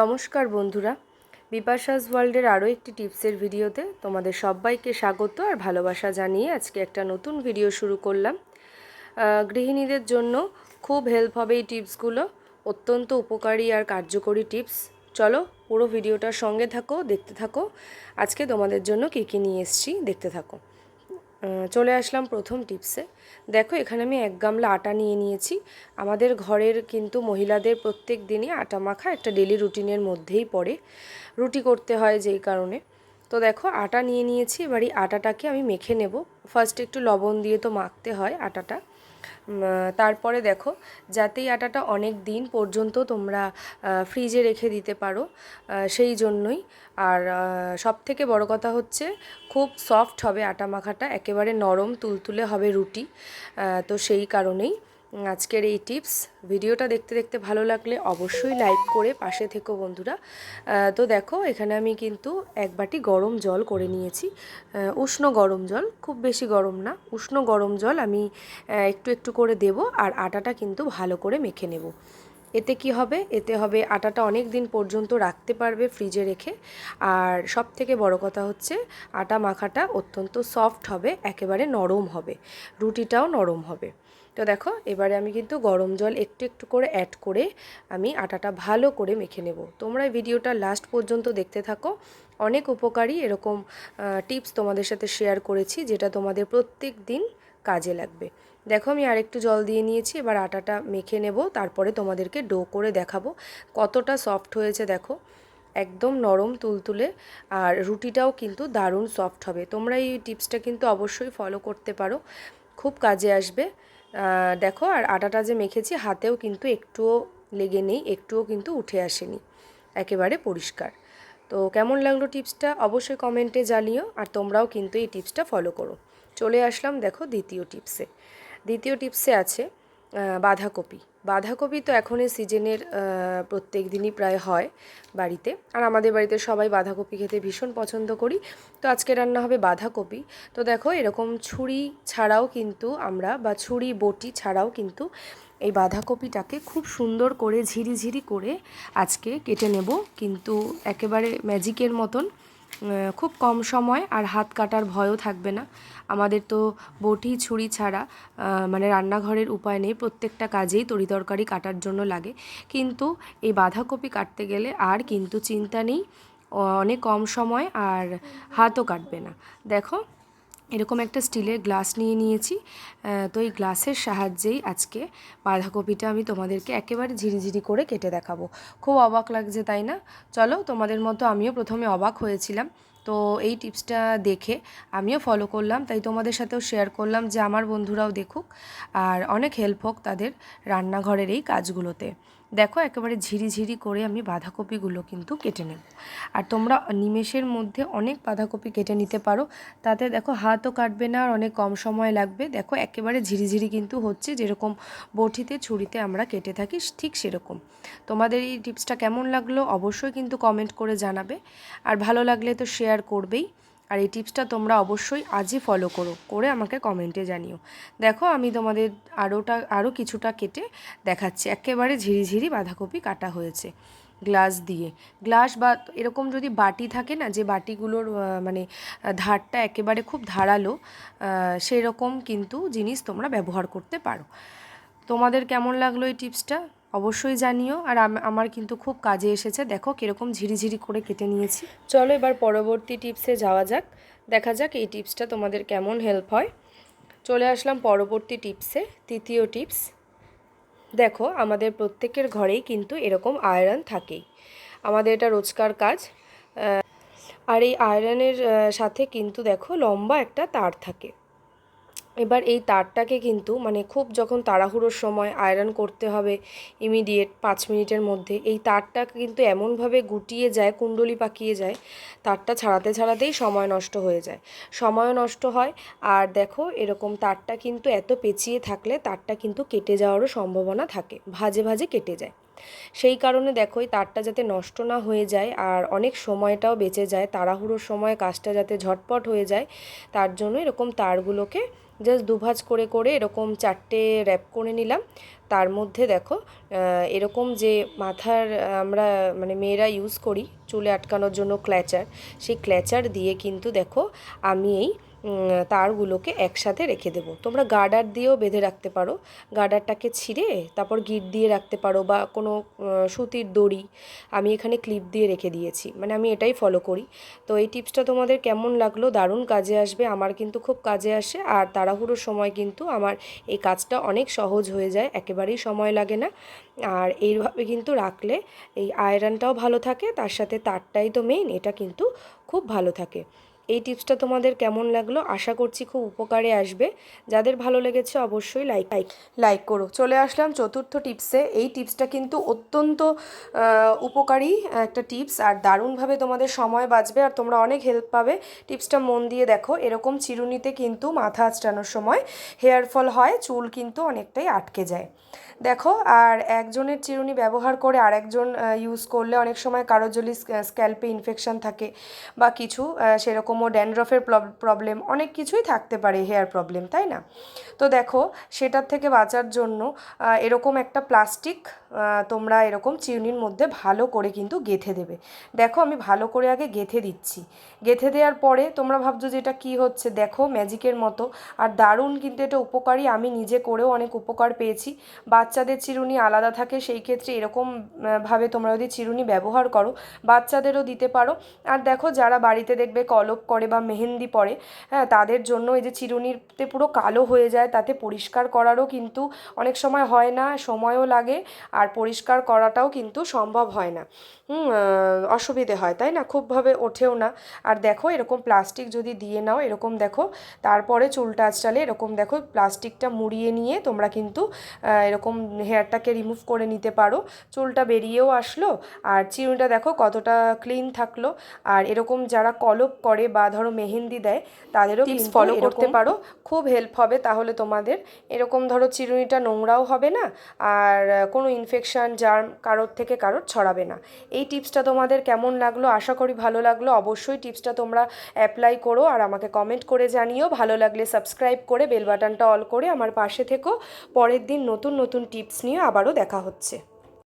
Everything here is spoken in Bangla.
নমস্কার বন্ধুরা। বিপাশাস ওয়ার্ল্ডের আরও একটি টিপসের ভিডিওতে তোমাদের সবাইকে স্বাগত আর ভালোবাসা জানিয়ে আজকে একটা নতুন ভিডিও শুরু করলাম। গৃহিণীদের জন্য খুব হেল্প হবে এই টিপসগুলো। অত্যন্ত উপকারী আর কার্যকরী টিপস। চলো পুরো ভিডিওটার সঙ্গে থাকো, দেখতে থাকো। আজকে তোমাদের জন্য কী কী নিয়ে এসেছি, দেখতে থাকো। চলে আসলাম প্রথম টিপসে। দেখো, এখানে আমি এক গামলা আটা নিয়ে নিয়েছি। আমাদের ঘরের কিন্তু মহিলাদের প্রত্যেক দিনই আটা মাখা একটা ডেলি রুটিনের মধ্যেই পড়ে। রুটি করতে হয় যেই কারণে। তো দেখো, আটা নিয়ে নিয়েছি, এবার এই আটাটাকে আমি মেখে নেব। ফার্স্ট একটু লবণ দিয়ে তো মাখতে হয় আটাটা। তারপরে দেখো, যাতে এই আটাটা অনেক দিন পর্যন্ত তোমরা ফ্রিজে রেখে দিতে পারো সেই জন্যই। আর সব থেকে বড় কথা হচ্ছে, খুব সফট হবে আটা মাখাটা, একেবারে নরম তুলতুলে হবে রুটি তো সেই কারণেই। আজকের এই টিপস। ভিডিওটা দেখতে দেখতে ভালো লাগলে অবশ্যই লাইক করে পাশে থেকো বন্ধুরা। তো দেখো, এখানে আমি কিন্তু এক বাটি গরম জল করে নিয়েছি। উষ্ণ গরম জল, খুব বেশি গরম না। উষ্ণ গরম জল আমি একটু একটু করে দেব আর আটাটা কিন্তু ভালো করে মেখে নেব। এতে কি হবে? এতে হবে আটাটা অনেক দিন পর্যন্ত রাখতে পারবে ফ্রিজে রেখে। আর সব থেকে বড় কথা হচ্ছে, আটা মাখাটা অত্যন্ত সফট হবে, একেবারে নরম হবে। রুটিটাও নরম হবে। তো দেখো, এবারে আমি কিন্তু গরম জল একটু একটু করে অ্যাড করে আমি আটাটা ভালো করে মেখে নেব। তোমরা ভিডিওটা লাস্ট পর্যন্ত দেখতে থাকো। অনেক উপকারী এরকম টিপস তোমাদের সাথে শেয়ার করেছি যেটা তোমাদের প্রত্যেক দিন কাজে লাগবে। দেখো, আমি আরেকটু জল দিয়ে নিয়েছি, এবার আটাটা মেখে নেব, তারপরে তোমাদেরকে ডো করে দেখাবো। কতটা সফট হয়েছে দেখো, একদম নরম তুলতুলে, আর রুটিটাও কিন্তু দারুণ সফট হবে। তোমরা এই টিপসটা কিন্তু অবশ্যই ফলো করতে পারো। খুব কাজে আসবে। দেখো, আর আটাটা যে মেখেছি, হাতেও কিন্তু একটুও লেগে নেই, একটুও কিন্তু উঠে আসেনি। একেবারে পরিষ্কার। তো কেমন লাগল টিপসটা? অবশ্যই কমেন্টে জানিও, আর তোমরাও কিন্তু এই টিপসটা ফলো করো। চলে আসলাম, দেখো, দ্বিতীয় টিপসে। দ্বিতীয় টিপসে আছে বাঁধাকপি। বাঁধাকপি তো এখন এই সিজনের প্রত্যেক দিনই প্রায় হয় বাড়িতে। আর আমাদের বাড়িতে সবাই বাঁধাকপি খেতে ভীষণ পছন্দ করি। তো আজকে রান্না হবে বাঁধাকপি। তো দেখো, এরকম ছুরি ছাড়াও কিন্তু আমরা, বা ছুরি বটি ছাড়াও কিন্তু এই বাঁধাকপিটাকে খুব সুন্দর করে ঝিরিঝিরি করে আজকে কেটে নেব। কিন্তু একেবারে ম্যাজিকের মতন খুব কম সময় আর হাত কাটার ভয়ও থাকবে না। আমাদের তো বটি, ছুরি ছাড়া মানে রান্নাঘরের উপায় নেই। প্রত্যেকটা কাজেই তরি তরকারি কাটার জন্য লাগে। কিন্তু এই বাঁধাকপি কাটতে গেলে আর কিন্তু চিন্তা নেই। অনেক কম সময় আর হাতও কাটবে না। দেখো এরকম একটা স্টিলের গ্লাস নিয়ে নিয়েছি। তো এই গ্লাসের সাহায্যেই আজকে বাঁধাকপিটা আমি তোমাদেরকে একেবারে ঝিরিঝিরি করে কেটে দেখাবো। খুব অবাক লাগছে, তাই না? চলো, তোমাদের মতো আমিও প্রথমে অবাক হয়েছিলাম। তো এই টিপসটা দেখে আমিও ফলো করলাম। তাই তোমাদের সাথেও শেয়ার করলাম যে আমার বন্ধুরাও দেখুক আর অনেক হেল্প হোক তাদের রান্নাঘরের এই কাজগুলোতে। দেখো, একেবারে ঝিরিঝিরি করে আমি বাঁধাকপিগুলো কিন্তু কেটে নেব। আর তোমরা নিমেষের মধ্যে অনেক বাঁধাকপি কেটে নিতে পারো। তাতে দেখো, হাতও কাটবে না আর অনেক কম সময় লাগবে। দেখো, একেবারে ঝিরিঝিরি কিন্তু হচ্ছে। যেরকম বটিতে, ছুরিতে আমরা কেটে থাকি, ঠিক সেরকম। তোমাদের এই টিপসটা কেমন লাগল অবশ্যই কিন্তু কমেন্ট করে জানাবে। আর ভালো লাগলে তো শেয়ার করবেই। আর এই টিপসটা তোমরা অবশ্যই আজই ফলো করো, করে আমাকে কমেন্টে জানিও। দেখো, আমি তোমাদের আরোটা আরও কিছুটা কেটে দেখাচ্ছি। একেবারে ঝিরিঝিরি বাঁধাকপি কাটা হয়েছে গ্লাস দিয়ে। গ্লাস বা এরকম যদি বাটি থাকে না, যে বাটিগুলোর মানে ধারটা একেবারে খুব ধারালো সেই রকম কিন্তু জিনিস তোমরা ব্যবহার করতে পারো। তোমাদের কেমন লাগল এই টিপসটা? অবশ্যই জানিও। আর আম- আমার কিন্তু খুব কাজে এসেছে। দেখো কীরকম ঝিরিঝিরি করে কেটে নিয়েছি। চলো এবার পরবর্তী টিপসে যাওয়া যাক। দেখা যাক এই টিপসটা তোমাদের কেমন হেল্প হয়। চলে আসলাম পরবর্তী টিপসে। তৃতীয় টিপস। দেখো, আমাদের প্রত্যেকের ঘরেই কিন্তু এরকম আয়রন থাকেই। আমাদের এটা রোজকার কাজ। আর এই আয়রনের সাথে কিন্তু দেখো লম্বা একটা তার থাকে। এবার এই তারটাকে কিন্তু মানে খুব যখন তাড়াহুড়োর সময় আয়রন করতে হবে ইমিডিয়েট পাঁচ মিনিটের মধ্যে, এই তারটা কিন্তু এমনভাবে গুটিয়ে যায়, কুণ্ডলি পাকিয়ে যায়, তারটা ছাড়াতে ছাড়াতেই সময় নষ্ট হয়ে যায়। সময়ও নষ্ট হয় আর দেখো এরকম তারটা কিন্তু এত পেঁচিয়ে থাকলে তারটা কিন্তু কেটে যাওয়ারও সম্ভাবনা থাকে, ভাজে ভাজে কেটে যায়। সেই কারণে দেখো, এই তারটা যাতে নষ্ট না হয়ে যায় আর অনেক সময়টাও বেঁচে যায়, তাড়াহুড়োর সময় কাজটা যাতে ঝটপট হয়ে যায়, তার জন্য এরকম তারগুলোকে জাস্ট দুভাজ করে করে এরকম চারটে র্যাপ করে নিলাম। তার মধ্যে দেখো এরকম যে মাথার আমরা মানে মেয়েরা ইউজ করি চুলে আটকানোর জন্য ক্ল্যাচার সেই ক্ল্যাচার দিয়ে কিন্তু দেখো, আমি এই তারগুলোকে একসাথে রেখে দেবো। তোমরা গার্ডার দিয়েও বেঁধে রাখতে পারো। গার্ডারটাকে ছিঁড়ে তারপর গিট দিয়ে রাখতে পারো বা কোনো সুতির দড়ি আমি এখানে ক্লিপ দিয়ে রেখে দিয়েছি। মানে আমি এটাই ফলো করি। তো এই টিপসটা তোমাদের কেমন লাগল? দারুণ কাজে আসবে। আমার কিন্তু খুব কাজে আসে। আর তাড়াহুড়োর সময় কিন্তু আমার এই কাজটা অনেক সহজ হয়ে যায়। একেবারেই সময় লাগে না। আর এইভাবে কিন্তু রাখলে এই আয়রনটাও ভালো থাকে। তার সাথে তারটাই তো মেইন এটা কিন্তু খুব ভালো থাকে। এই টিপসটা তোমাদের কেমন লাগল? আশা করছি খুব উপকারে আসবে। যাদের ভালো লেগেছে অবশ্যই লাইক লাইক লাইক করো। চলে আসলাম চতুর্থ টিপসে। এই টিপসটা কিন্তু অত্যন্ত উপকারী একটা টিপস আর দারুণভাবে তোমাদের সময় বাঁচবে আর তোমরা অনেক হেল্প পাবে। টিপসটা মন দিয়ে দেখো, এরকম চিরুনিতে কিন্তু মাথা আঁচড়ানোর সময় হেয়ার ফল হয়, চুল কিন্তু অনেকটাই আটকে যায়। দেখো, আর একজনের চিরুনি ব্যবহার করে আরেকজন ইউজ করলে অনেক সময় কারও যদি স্ক্যাল্পে ইনফেকশান থাকে বা কিছু সেরকমও ড্যান্ড্রফের প্রবলেম অনেক কিছুই থাকতে পারে হেয়ার প্রবলেম তাই না? তো দেখো, সেটার থেকে বাঁচার জন্য এরকম একটা প্লাস্টিক তোমরা এরকম চিরুনির মধ্যে ভালো করে কিন্তু গেথে দেবে। দেখো, আমি ভালো করে আগে গেথে দিচ্ছি। গেথে দেওয়ার পরে তোমরা ভাবছ যে এটা কী হচ্ছে? দেখো ম্যাজিকের মতো। আর দারুণ কিন্তু এটা উপকারী। আমি নিজে করেও অনেক উপকার পেয়েছি। বাচ্চাদের চিরুনি আলাদা থাকে, সেই ক্ষেত্রে এরকম ভাবে তোমরা যদি চিরুনি ব্যবহার করো, বাচ্চাদেরও দিতে পারো। আর দেখো, যারা বাড়িতে দেখবে কলপ করে বা মেহেন্দি পরে হ্যাঁ তাদের জন্য এই যে চিরুনিতে পুরো কালো হয়ে যায়, তাতে পরিষ্কার করারও কিন্তু অনেক সময় হয় না, সময়ও লাগে, আর পরিষ্কার করাটাও কিন্তু সম্ভব হয় না। অসুবিধে হয়, তাই না? খুবভাবে ওঠেও না। আর দেখো, এরকম প্লাস্টিক যদি দিয়ে নাও, এরকম দেখো, তারপরে চুলটা আঁচড়ালে এরকম দেখো, প্লাস্টিকটা মুড়িয়ে নিয়ে তোমরা কিন্তু এরকম হেয়ারটাকে রিমুভ করে নিতে পারো। চুলটা বেরিয়েও আসলো আর চিরুনিটা দেখো কতটা ক্লিন থাকল। আর এরকম যারা কলপ করে বা ধরো মেহেন্দি দেয় তাদেরও ফলো করতে পারো। খুব হেল্প হবে তাহলে তোমাদের। এরকম ধরো চিরুনিটা নোংরাও হবে না আর কোনো ইনফেকশান জার্ম কারোর থেকে কারোর ছড়াবে না। এই টিপসটা তোমাদের কেমন লাগল? আশা করি ভালো লাগল। অবশ্যই টিপসটা তোমরা অ্যাপ্লাই করো আর আমাকে কমেন্ট করে জানিও। ভালো লাগলে সাবস্ক্রাইব করে বেল বাটনটা অল করে আমার পাশে থেকো। পরের দিন নতুন নতুন টিপস নিয়ে আবারও দেখা হচ্ছে।